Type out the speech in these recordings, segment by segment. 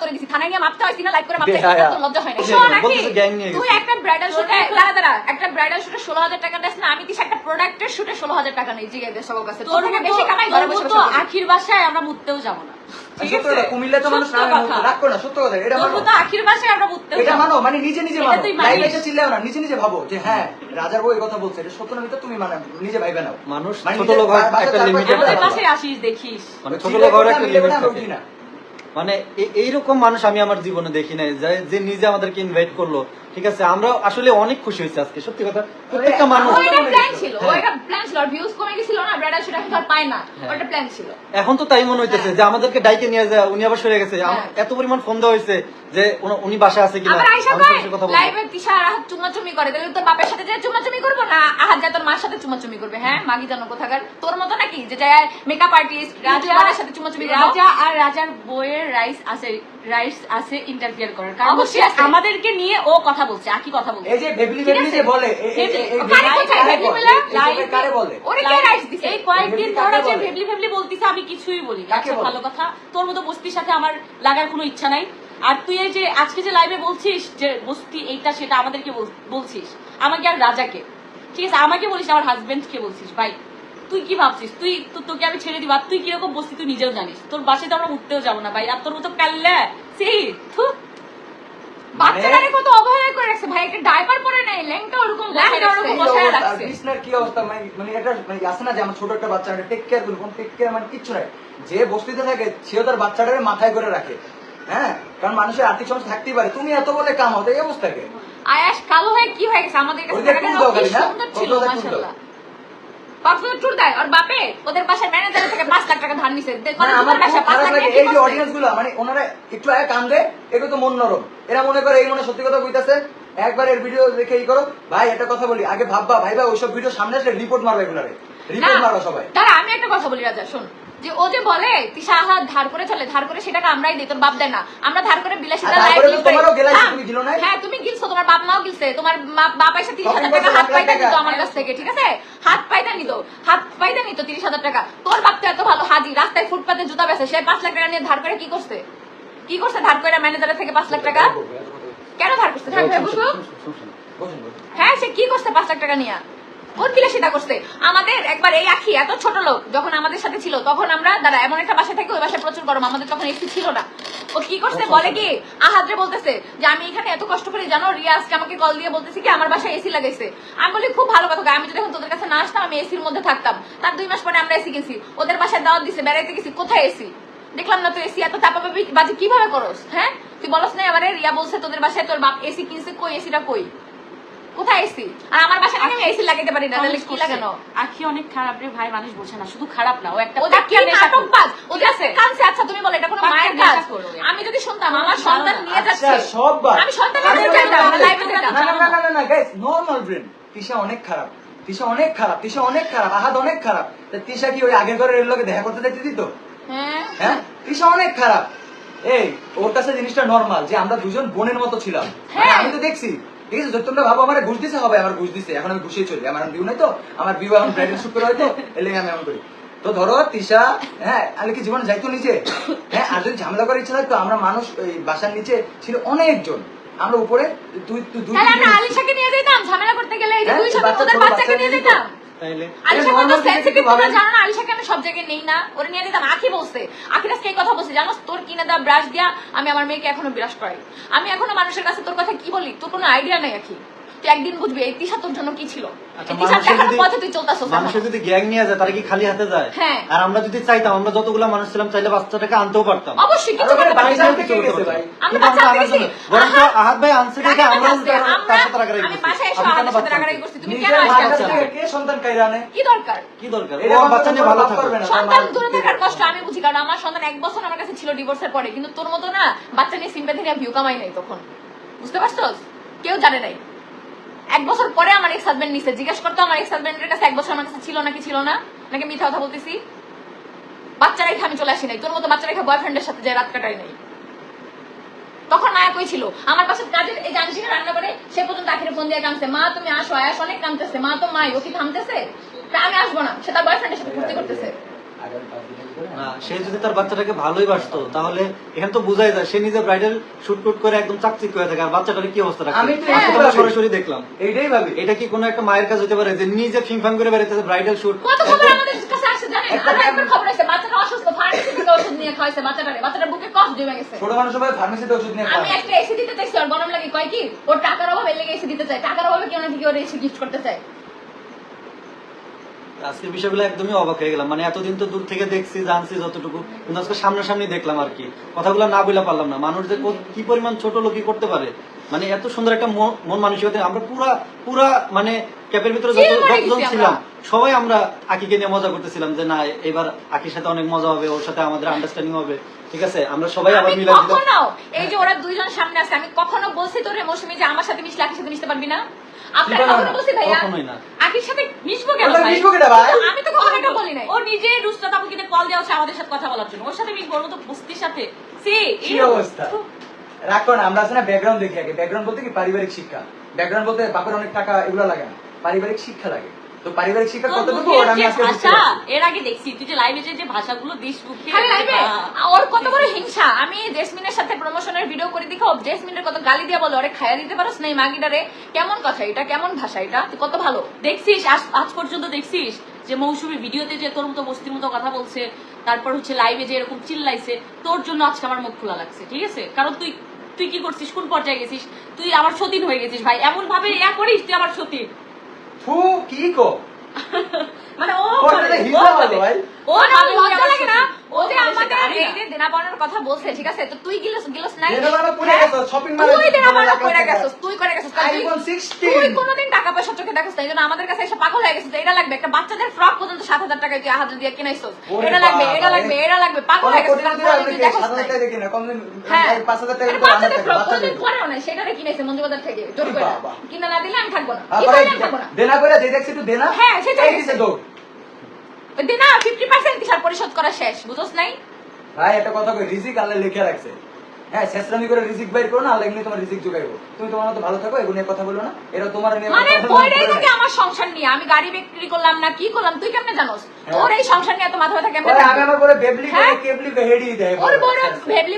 তোরে দিছি। থানায় নিয়ে মাপতে হয়েছি না লাইভ করে মাপতে হ্যাঁ, হ্যাঁ। তোর লজ্জা হয় না। তুই একটা ব্রাইডাল শুটে দাঁড়া দাঁড়া একটা ব্রাইডাল শুটে ষোলো হাজার টাকা দেস না আমি তিস একটা প্রোডাক্টের শুটে ষোলো হাজার টাকা নেই জিগে দেশ সবার কাছে। তোর থেকে বেশি কামাই ঘরে বসে বসে আখির বাসায় আমরা মুততেও যাব না। আছে? কথা, কুমিল্লা তো মানুষ সত্য নামে কথা। রাগ করো না সত্য কথা এটা তোর মানো। মতো আখির বাসায় আমরা মুততেও এটা যাব মানো মানে নিজে নিজে এটা মানো। তুই মানিস। লাইভে এসে চিল্লাও না নিজে নিজে ভাবো যে হ্যাঁ রাজার বউ কথা বলছে এটা সত্য না তুমি মানে নিজে ভাইবে নাও। মানুষ মানে ছোট লোক হয়, একটা দেখিস। মানে ছোট লোক একটা লিমিট থাকে। মানে এইরকম মানুষ আমি আমার জীবনে দেখি নাই যে- যে নিজে আমাদেরকে ইনভাইট করল। ঠিক আছে আমরা আসলে অনেক খুশি হয়েছে আজকে সত্যি কথা। প্রত্যেকটা মানুষ ওইটা প্ল্যান ছিল হ্যাঁ। এখন তো হ্যাঁ। ওইটা প্ল্যান ছিল। এখন তো তাই মনে হইতেছে যে আমাদেরকে ডাইকে নিয়ে যায় উনি আবার সরে গেছে। হ্যাঁ। এত পরিমাণ ফোন দেওয়া হয়েছে যে উনি- উনি বাসা আছে কিনা লাইভে তিশা আহাত চুমাচুমি করে তাহলে বাপের সাথে যায় চুমাচুমি করব না? আহাত যায় তোর মার সাথে চুমাচুমি করবে হ্যাঁ? মাগি জানো কোথাকার? তোর মতো নাকি? যে যায় মেকআপ আর্টিস্ট রাজা সাথে চুমাচুমি রাজা আর রাজার বইয়ের রাইস আছে রাইস আছে ইন্টারফিয়ার করার কারণ অবশ্যই আছে। আমাদেরকে নিয়ে ও কথা বলছে আকি কথা বলছে এই যে ঠিক ভেবলি আছে? যে বলে এ- এ- এ- এই কারে ভেবলি কোথায়? কারে ভেবলি বলে? মিলে? এই সবে কারে বলে ওরে কে রাইস দিছে এই কয়েকদিন ভেবলি ধরে কাকে যে বলে? ভেবলি ভেবলি বলতিছে আমি কিছুই বলি না। কাকে আচ্ছা বলে? ভালো কথা তোর মতো বস্তির সাথে আমার লাগার কোনো ইচ্ছা নাই আর তুই এই যে আজকে যে লাইভে বলছিস যে বস্তি এইটা সেটা আমাদেরকে বল- বলছিস আমাকে আর রাজাকে ঠিক আছে আমাকে বলিস না, আমার হাজবেন্ড কে বলছিস ভাই তুই কি ভাবছিস? তুই তোকে আমি ছেড়ে দিব। আর তুই কীরকম বস্তি তুই নিজেও জানিস। তোর বাসায় তো আমরা উঠতেও যাব না ভাই। আর তোর মতো কাল্লা সেই বাচ্চাটারে কত অবহেলা করে রাখছে ভাই। একটা ডাইপার পরে নাই ল্যাংটা ওরকম ল্যাংটা ওরকম বসায় রাখছে। কৃষ্ণের কি অবস্থা? মানে মানে এটা মানে না যে আমার ছোট একটা বাচ্চা টেক কেয়ার করি কোন টেক কেয়ার মানে কিচ্ছু নাই। যে বস্তিতে থাকে সেও তার বাচ্চাটারে মাথায় করে রাখে। হ্যাঁ? কারণ মানুষের আর্থিক সমস্যা থাকতেই পারে। তুমি এত বলে কাম হতো এই অবস্থাকে আয়াস কালো হয়ে কি হয়ে গেছে? আমাদের কাছে? সুন্দর ছিল। মাশাআল্লাহ। কক্সবাজার ট্যুর দেয়? আর বাপে? ওদের বাসায় ম্যানেজারের থেকে পাঁচ লাখ টাকা ধার নিছে। দে- মানে এই যে অডিয়েন্সগুলো ওনারা একটু আগে কান্দে এগুলো তো মন নরম। এরা মনে করে এই মনে সত্যি কথা একবার এর ভিডিও দেখে এই করো। ভাই একটা কথা বলি আগে ভাববা ভাই ভাই ওইসব ভিডিও সামনে আসলে রিপোর্ট মারবে এগুলারে। রিপোর্ট মারবা সবাই। আমি একটা কথা বলি রাজা শোন। যে ও যে বলে তিশা হাত ধার করে চলে ধার করে সেটাকে আমরাই দিই তোর বাপ দেয় না। আমরা ধার করে বিলাসিতা লাইফ লিড করি। হ্যাঁ, তুমি গিলো নাই? হ্যাঁ তুমি গিলছো তোমার বাপ মাও গিলছে। তোমার বাপ এসে তিরিশ হাজার টাকা হাত পাইতে নিত আমার কাছ থেকে ঠিক আছে? হাত পাইতে নিত হাত পাইতে নিত তিরিশ হাজার টাকা। তোর বাপ তো এত ভালো হাজি রাস্তায় ফুটপাতে জুতা বেছে সে পাঁচ লাখ টাকা নিয়ে ধার করে কি করছে? কি করছে ধার করে ম্যানেজারের থেকে পাঁচ লাখ টাকা? কেন ধার করছে? ধার করে। হ্যাঁ সে কি করছে পাঁচ লাখ টাকা নিয়ে? ওর বিলাসিতা করছে। আমাদের একবার এই আখি এত ছোট লোক যখন আমাদের সাথে ছিল তখন আমরা দাদা এমন একটা বাসা থেকে ওই বাসায় প্রচুর গরম আমাদের তখন এসি ছিল না। ও কি করছে বলে কি আহাদ্রে বলতেছে যে আমি এখানে এত কষ্ট করে জানো রিয়া আজকে আমাকে কল দিয়ে বলতেছি কি আমার বাসায় এসি লাগাইছে। আমি বলি খুব ভালো কথা আমি যদি এখন তোদের কাছে না আসতাম আমি এসির মধ্যে থাকতাম। তার দুই মাস পরে আমরা এসি কিনছি। ওদের বাসায় দাওয়াত দিছে বেড়াইতে গেছি কোথায় এসি দেখলাম না তুই এসি এত চাপাবাবি বাজে কীভাবে করস হ্যাঁ? তুই বলস না এবারে রিয়া বলছে তোদের বাসায় তোর বাপ এসি কিনছে কই এসিটা কই? কোথায় এসি আর আমার বাসায় আমি এসি লাগাইতে পারি না? তাহলে কি লাগানো আখি অনেক খারাপ রে ভাই মানুষ বোঝে না শুধু খারাপ না ও একটা ওটা কি পাক্কা নেশাখোর। ওটা আছে? কানছে আচ্ছা তুমি বলো এটা কোনো মায়ের কাজ? আমি যদি শুনতাম আমার সন্তান নিয়ে যাচ্ছে। সব আমি সন্তান নিয়ে তো যেতাম বলতে- যেতাম না, না, না, না, না, না, guys, তিশা অনেক খারাপ। তিশা অনেক খারাপ তিশা অনেক খারাপ আহাদ অনেক খারাপ। তা তিশা কি ওই আগের ঘরের লোকে দেখা করতে দেখতে দিত? হ্যাঁ। হ্যাঁ? তিশা অনেক খারাপ। এই ওর কাছে জিনিসটা নর্মাল যে আমরা দুজন বোনের মতো ছিলাম। হ্যাঁ। আমি তো দেখছি। ঠিক আছে যদি তোমরা ভাবো আমার ঘুষ দিছে হবে আমার ঘুষ দিছে। এখন আমি ঘুষিয়ে চলি আমার বিউ নাই তো আমার বিউ এখন ব্রাইডাল শুট করে হয়তো এলে আমি এমন করি। তো ধরো তিশা হ্যাঁ আমি কি জীবনে যাইতো নিচে হ্যাঁ আর যদি ঝামেলা করার ইচ্ছা থাকতো আমরা মানুষ ওই বাসার নিচে ছিল অনেকজন। আমরা উপরে দুই দুই দুই তাহলে আমরা আলিশাকে নিয়ে যেতাম ঝামেলা করতে গেলে এই যে হ্যাঁ, দুই সাথে বাচ্চা ওদের বাচ্চাকে নিয়ে যেতাম তাইলে? আলিশা কত তোমরা জানো না? আলিশাকে আমি সব জায়গায় নেই না? ওরে নিয়ে দিতাম আখি বলছে। আখির আজকে এই কথা বলছে? জানো তোর কিনে দা ব্রাশ দিয়া আমি আমার মেয়েকে এখনও বিরাশ করাই আমি এখনও মানুষের কাছে তোর কথা কি বলি? তোর কোনো আইডিয়া নাই আখি। তুই একদিন বুঝবি এই তিশা তোর জন্য কি ছিল? আচ্ছা, তিশার মানুষের পথে তুই চলতেছস মানুষের যদি গ্যাং নিয়ে যায় তারা কি খালি হাতে যায়? হ্যাঁ। আর আমরা যদি চাইতাম আমরা যতগুলো মানুষ ছিলাম চাইলে বাচ্চাটাকে আনতেও পারতাম। অবশ্যই কিছু ওখানে বাচ্চা থেকে গেছে ভাই। আমরা কিন্তু বাচ্চা আমরা আনতে আনার জন্য- গেছি। বরং তো ভাই আনছে দেখে আমরা তার সাথে রাগারাগি আমি বাসায় এসে আমার সাথে রাগারাগি করছি? তুমি কেন আসছো? কে সন্তান কাইরা আনে? কি দরকার? কি দরকার? ও বাচ্চা নিয়ে ভালো থাকবে না। সন্তান দূরে থাকার কষ্ট আমি বুঝি কারণ আমার সন্তান এক বছর আমার কাছে ছিল ডিভোর্সের পরে। কিন্তু তোর মতো না বাচ্চা নিয়ে সিম্পাথি নিয়ে ভিউ কামাই নাই তখন। বুঝতে পারছস? কেউ জানে নাই। এক বছর পরে আমার এক্স হাজবেন্ড নিছে জিজ্ঞেস করতো, আমার এক্স হাজবেন্ডের কাছে এক বছর আমার কাছে ছিল নাকি ছিল না? নাকি মিথ্যা কথা বলতেছি? বাচ্চা রেখে আমি চলে আসি নাই। তোর মতো বাচ্চা রেখে বয়ফ্রেন্ডের সাথে যে রাত কাটাই নাই। তখন মায়া কই ছিল? আমার পাশে কাজের এই জানছি রান্না করে, সে পর্যন্ত আখিরে ফোন দিয়ে কামছে মা, তুমি আসো, আয়াস অনেক কামতেছে মা, তো মাই ও কি থামতেছে তা আমি আসব না, সে তার বয়ফ্রেন্ডের সাথে ফুর্তি করতেছে। না, সে যদি তার বাচ্চাটাকে ভালোই বাসতো তাহলে এখানে তো বোঝাই যায় সে নিজে ব্রাইডাল শুট টুট করে একদম চাকচিক হয়ে থাকে আর বাচ্চাটার কি অবস্থা রাখে? আমি। সরাসরি দেখলাম। এইটাই ভাবি। এটা কি কোনো একটা মায়ের কাজ হতে পারে যে নিজে ফিংফাং করে বেড়াইতেছে ব্রাইডাল শুট কত খবর আমাদের কাছে আসছে জানেন? খবর বাচ্চাটা অসুস্থ ফার্মেসি থেকে ওষুধ নিয়ে খাওয়াইছে বাচ্চাটারে। বাচ্চাটার বুকে কফ জমে গেছে। ছোট মানুষ ফার্মেসিতে ওষুধ নিয়ে আমি একটা এসি দিতে চাইছি ওর গরম লাগে কয় কি? ওর টাকার অভাবে লেগে এসি দিতে চাই টাকার অভাবে কেউ নাকি ওর এসি গিফট করতে চায়? আজকের বিষয়গুলো একদমই অবাক হয়ে গেলাম। মানে এতদিন তো দূর থেকে দেখছি জানছি যতটুকু কিন্তু আজকে সামনাসামনি দেখলাম আর কি। কথাগুলো না বলে পারলাম না। মানুষ যে কি পরিমাণ ছোট লোকই করতে পারে? মানে এত সুন্দর একটা মন মন মানসিকতা আমরা পুরা পুরা মানে ক্যাপের ভিতরে যত যতজন ছিলাম সবাই আমরা আকিকে নিয়ে মজা করতেছিলাম যে না এবার আকির সাথে অনেক মজা হবে ওর সাথে আমাদের আন্ডারস্ট্যান্ডিং হবে। ঠিক আছে? আমরা সবাই আবার মিলে কখনো এই যে ওরা দুইজন সামনে আছে আমি কখনো বলছি তোরে মৌসুমি যে আমার সাথে মিশলে আকির সাথে মিশতে পারবি না? আপনার কি বলো কখনো না? বলছি ভাইয়া। আকির সাথে মিশবো কেন ভাই? মিশবো কেটা ভাই? আমি তো কখনো বলি নাই। ও নিজে রুস্তাত আপুকে কল দেওয়া হচ্ছে আমাদের সাথে কথা বলার জন্য। ওর সাথে মিশবো ওর বস্তির সাথে। সে কি অবস্থা? রাখো না আমরা ব্যাকগ্রাউন্ড দেখি আগে। ব্যাকগ্রাউন্ড বলতে কি পারিবারিক শিক্ষা? ব্যাকগ্রাউন্ড বলতে বাপের অনেক টাকা এগুলো লাগে না। পারিবারিক শিক্ষা লাগে। তো পারিবারিক শিক্ষা কতটুকু ওটা আমি আজকে ভাষা এর আগে দেখছি তুই যে লাইভে যে ভাষাগুলো দিস মুখে খালি লাইভে ওর কত বড় হিংসা। আমি জেসমিনের সাথে প্রমোশনের ভিডিও করে দেখো জেসমিনের কত গালি দিয়ে বলে ওরে খাইয়া দিতে পারোস নাই মাগিটারে কেমন কথা এটা? কেমন ভাষা এটা? তুই কত ভালো। দেখছিস আজ- পর্যন্ত দেখছিস যে মৌসুমী ভিডিওতে যে তোর মতো বস্তির মতো কথা বলছে তারপর হচ্ছে লাইভে যে এরকম চিল্লাইছে তোর জন্য আজকে আমার মুখ খোলা লাগছে ঠিক আছে? কারণ তুই তুই কি করছিস? কোন পর্যায়ে গেছিস? তুই আমার সতীন হয়ে গেছিস ভাই। এমন ভাবে ইয়া করিস তুই আমার সতীন। ফু কি কো মানে ও হিংসা ভাই। ও না লজ্জা লাগে না। ও যে জানি এই যে কথা বলছে ঠিক আছে? তো তুই গিলস গিলস নাই। হ্যাঁ? গেছো, তুই করে টাকা। তুই করে গেছিস। তুই- তুই কোনোদিন টাকা পয়সা চোখে দেখছিস না জন্য আমাদের কাছে এসে পাগল হয়ে গেছিস। এটা লাগবে একটা বাচ্চাদের ফ্রক পর্যন্ত সাত হাজার টাকায় তুই হাজার দিয়ে কিনাইছিস। এটা লাগবে এটা লাগবে এটা লাগবে পাগল হয়ে গেছিস। কারণ তুই দেখছিস সাত টাকা দেখি কমদিন পাঁচ হাজার টাকা এটা করে টাকা বাচ্চাদের। পরেও না সেটারে কিনাইছে থেকে জোর করে। কিনা না দিলে আমি থাকব না। কি তারপরে করলে আমি থাকব না। দেনা করে যে দেখছি একটু দেনা হ্যাঁ, সেটাই দিছে দৌড়। না ফিফটি পার্সেন্ট কিসার পরিশোধ করা শেষ? বুঝোস নাই? ভাই একটা কথা কই রিজিক আল্লাহ লিখে রাখছে। হ্যাঁ শেষরামি করে রিজিক বাইর করো না আল্লাহ এমনি তোমার রিজিক যোগাইবো তুমি তোমার মতো ভালো থাকো এগুলো কথা বলো না এরা তোমার নিয়ে মানে পয়রাই থাকে আমার সংসার নিয়ে। আমি গাড়ি বিক্রি করলাম না কি করলাম তুই কেমনে জানোস? হ্যাঁ। তোর এই সংসার নিয়ে এত মাথা ব্যথা কেমনে আমি আমার বেবলি করে হ্যাঁ? কেবলি হেডি দেয় ওর বড়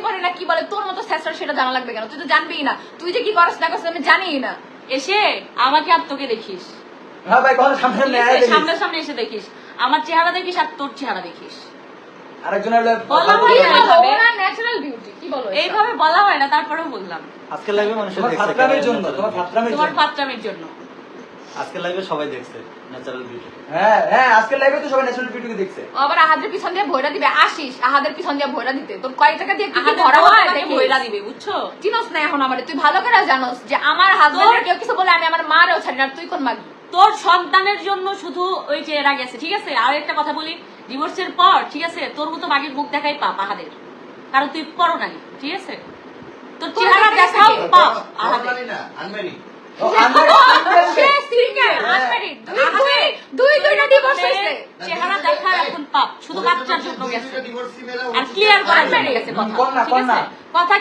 পরে না কি বলে তোর মতো স্যাসর সেটা জানা লাগবে কেন? তুই তো জানবিই না। তুই যে কি করছ না করছ আমি জানিই না। এসে আমাকে আর তোকে দেখিস। হ্যাঁ ভাই। সামনে সামনে এসে দেখিস। আমার চেহারা দেখিস আর তোর চেহারা দেখিস। আরেকজন হলো বললাম কি এইভাবে- ন্যাচারাল বিউটি কি বলো এইভাবে বলা হয় না তারপরেও বললাম। লাইভে ফাতরামের জন্য তোমার জন্য। জন্য। আজকের লাইভে সবাই দেখছে ন্যাচারাল বিউটি হ্যাঁ হ্যাঁ আজকের লাইভে তো সবাই ন্যাশনাল বিউটিকে দেখছে। আবার আহাদের পিছন দিয়ে ভয়রা দিবে। আসিস আহাদের পিছন দিয়ে ভয়রা দিতে। তোর কয় টাকা দিয়ে ভরা হয় ভয়রা দিবে বুঝছ? চিনোস না এখন আমারে তুই ভালো করে জানোস যে আমার হাজবেন্ডের কেউ কিছু বলে আমি আমার মারেও ছাড়ি না আর তুই কোন মাগি? তোর সন্তানের জন্য শুধু ওই যে এরা গেছে ঠিক আছে? আর একটা কথা বলি ডিভোর্সের পর ঠিক আছে তোর মতো বাগের মুখ দেখাই পা পাহাদের কারণ তুই পরো নাই ঠিক আছে? তোর চেহারা দেখাও আহাদের আহাদের চেহারা দেখা এখন পাপ। শুধু বাচ্চার জন্য গেছে। আর আর ক্লিয়ার করার জন্য গেছে কথা। ঠিক আছে?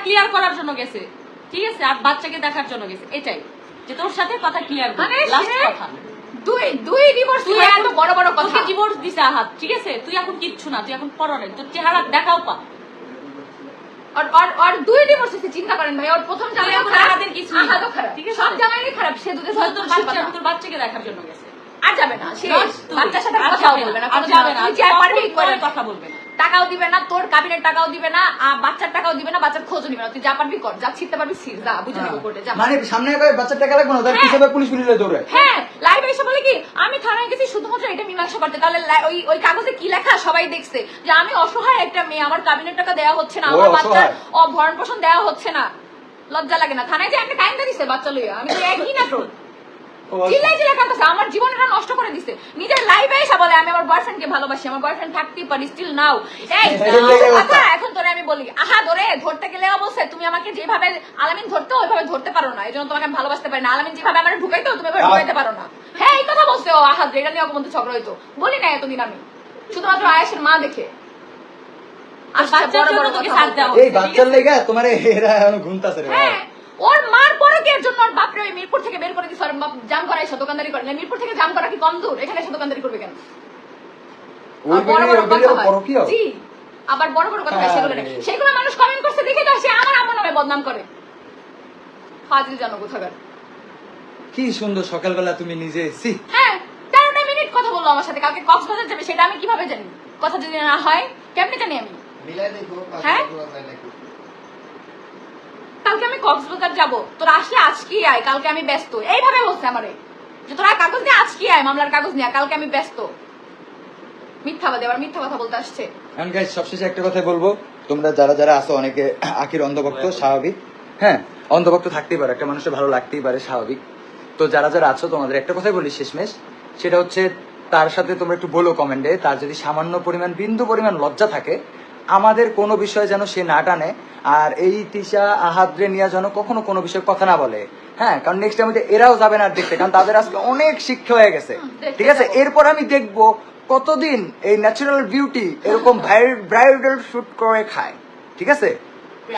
ক্লিয়ার করার জন্য গেছে ঠিক আছে? আর বাচ্চাকে দেখার জন্য গেছে এটাই। যে তোর সাথে কথা ক্লিয়ার মানে লাস্ট কথা। দুই দুই ডিভোর্স তুই এত বড় বড় কথা। ডিভোর্স দিছে আহাত ঠিক আছে? তুই এখন কিচ্ছু না তুই এখন তোর চেহারা দেখাও পা। আর আর আর দুই ডিভোর্স চিন্তা করেন ভাই ওর প্রথম জামাই এখন কিছুই নেই। খারাপ ঠিক আছে? সব জামাইই খারাপ সে দুধে শুধু তোর বাচ্চা তোর বাচ্চাকে দেখার জন্য গেছে। আর যাবে না সে বাচ্চার সাথে কথাও বলবে না আর যাবে না তুই যা পারবি করে কথা বলবে না। টাকাও দিবে না তোর কাবিনের টাকাও দিবে না আর বাচ্চার টাকাও দিবে না বাচ্চার খোঁজও নিবে না তুই যা পারবি কর যা ছিটতে পারবি ছিট যা বুঝে নিবো কোর্টে যা মানে সামনে বাচ্চার টাকা লাগবে না তার হ্যাঁ। পুলিশ পুলিশে দৌড়ে হ্যাঁ এসে বলে কি আমি থানায় গেছি শুধুমাত্র এটা মীমাংসা করতে। তাহলে ওই ওই কাগজে কি লেখা সবাই দেখছে? যে আমি অসহায় একটা মেয়ে আমার কাবিনের টাকা দেওয়া হচ্ছে না আমার বাচ্চার ভরণ পোষণ দেওয়া হচ্ছে না। লজ্জা লাগে না। থানায় যে একটা টাইম দিছে বাচ্চা লইয়া। আমি তো একই না তোর চিল্লাই চিল্লাই কাঁদতেছে। আমার জীবনটা নষ্ট করে দিছে। নিজের লাইফে এসে বলে আমি আমার বয়ফ্রেন্ডকে ভালোবাসি আমার বয়ফ্রেন্ড থাকতেই পারি স্টিল নাও এই আচ্ছা। এখন তোরে আমি বলি আহা ধরে ধরতে গেলে অবশ্যই তুমি আমাকে যেভাবে আলামিন ধরতে ওইভাবে ধরতে পারো না। এই জন্য তোমাকে আমি ভালোবাসতে পারি না। আলামিন যেভাবে আমার ঢুকাইতো তুমি ঢুকাইতে পারো না। হ্যাঁ এই কথা বলছে। ও আহা এটা নিয়ে অগমন্ত ঝগড়া হইতো। বলি না এতদিন আমি শুধুমাত্র আয়েশের মা দেখে। এই বাচ্চার লেগে তোমার এরা ঘুমতাছে হ্যাঁ ওর মার পরকের জন্য ওর বাপরে মিরপুর থেকে বের করে দিছে। ওর বাপ জাম করা এসে দোকানদারি করে না মিরপুর থেকে জাম করা কি কম দূর এখানে এসে দোকানদারি করবে কেন? ওই আর বড় বড় হয়। পরকীয়? জি আবার বড় বড় কথা সেগুলো সেগুলো মানুষ কমেন্ট করছে দেখে তো সে আমার আমার নামে বদনাম করে। ফাজিল জানো কোথাকার। কি সুন্দর সকালবেলা তুমি নিজে সি হ্যাঁ তেরোটা মিনিট কথা বলল আমার সাথে। কালকে কক্সবাজার যাবে সেটা আমি কীভাবে জানি? কথা যদি না হয় কেমনে জানি আমি? মিলাই দেখো পাঁচ হ্যাঁ? কালকে আমি কক্সবাজার যাব। তোরা আসলে আজকেই আয়? কালকে আমি ব্যস্ত। এইভাবে বলছে আমারে। যে তোরা কাগজ নিয়ে আজকে আয়? মামলার কাগজ নিয়ে কালকে আমি ব্যস্ত। মিথ্যাবাদী আবার মিথ্যা কথা বলতে আসছে। এখন গাইজ সবশেষে একটা কথা বলব। তোমরা যারা যারা আছো অনেকে আখির অন্ধভক্ত স্বাভাবিক। হ্যাঁ অন্ধভক্ত থাকতেই পারে একটা মানুষের ভালো লাগতেই পারে স্বাভাবিক। তো যারা যারা আছো তোমাদের একটা কথাই বলি শেষমেশ। সেটা হচ্ছে তার সাথে তোমরা একটু বলো কমেন্টে তার যদি সামান্য পরিমাণ বিন্দু পরিমাণ লজ্জা থাকে আমাদের কোনো বিষয় যেন সে না টানে আর এই তিশা আহাদ্রে নিয়ে যেন কখনো কোনো বিষয়ে কথা না বলে। হ্যাঁ কারণ নেক্সট টাইমে এরাও যাবে না দেখতে কারণ তাদের আজকে অনেক শিক্ষা হয়ে গেছে। ঠিক আছে? এরপর আমি দেখব কতদিন এই ন্যাচারাল বিউটি এরকম ব্রাইডাল শুট করে খায়। ঠিক আছে?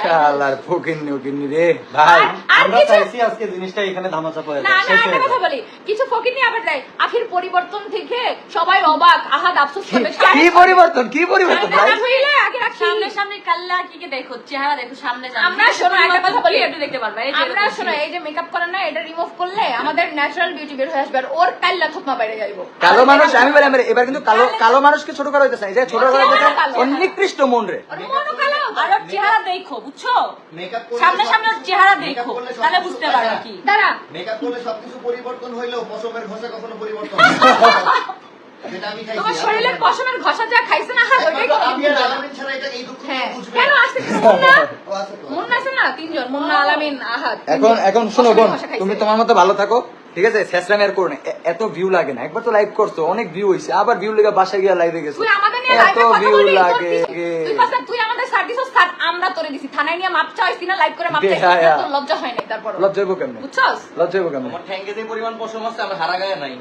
শালার ফকিন্নি রে ভাই। আমরা চাইছি আজকে জিনিসটা এখানে ধামাচাপা হয়ে না যায় না কথা বলি। কিছু ফকির নিয়ে আবার দেয়। আখির পরিবর্তন থেকে সবাই অবাক আহাদ আফসোস করবে। কি পরিবর্তন? কি পরিবর্তন ভাই? হইলে আগে রাখি। সামনে সামনে কাল্লা কি কে দেখো চেহারা দেখো সামনে। আমরা শোনো একটা কথা বলি। একটু দেখতে পারবে এই যে আমরা শোনো এই যে মেকআপ করেন না এটা রিমুভ করলে আমাদের ন্যাচারাল বিউটি বের হয়ে আসবে আর ওর কাল্লা থতমা বাইরে যাইবো। কালো মানুষ আমি বলি আমি এবার কিন্তু কালো কালো মানুষকে ছোট করা হইতেছে না। এই যে ছোট করা হইতেছে। অনিকৃষ্ট মন রে। কালো। আর চেহারা দেখো। বুঝছ? সামনে সামনে ওর চেহারা দেখো তাহলে বুঝতে পায় পারবে কি। দাঁড়া। মেকআপ করলে সবকিছু পরিবর্তন হইলেও পশমের ঘষা কখনো পরিবর্তন হয় তোমার শরীরের পশমের ঘষা যা খাইছে না হ্যাঁ বুঝবে। কেন। আসছে মুন্না? আছে না তিনজন মুন্না আলামিন আহাদ এখন এখন শোনো বোন তুমি তোমার মতো ভালো থাকো। ঠিক আছে? শেষরামি এর করো এত ভিউ লাগে না। একবার তো লাইভ করছ অনেক ভিউ হইছে। আবার ভিউ লেগে বাসায় গিয়ে লাইভে গেছো। তুই আমাদের নিয়ে এত ভিউ লাগে। তুই আমাদের সার দিছস আমরা তোরে দিছি। থানায় নিয়ে মাপ চাইছি না লাইভ করে মাপ চাইছি বেহায়া। লজ্জা হয় নাই তারপর লজ্জা হইব কেমনে বুঝছস? লজ্জা হইব কেমনে আমার ঠ্যাঙ্গে যে পরিমাণ পশম আছে আমার হারা গায়ে নাই।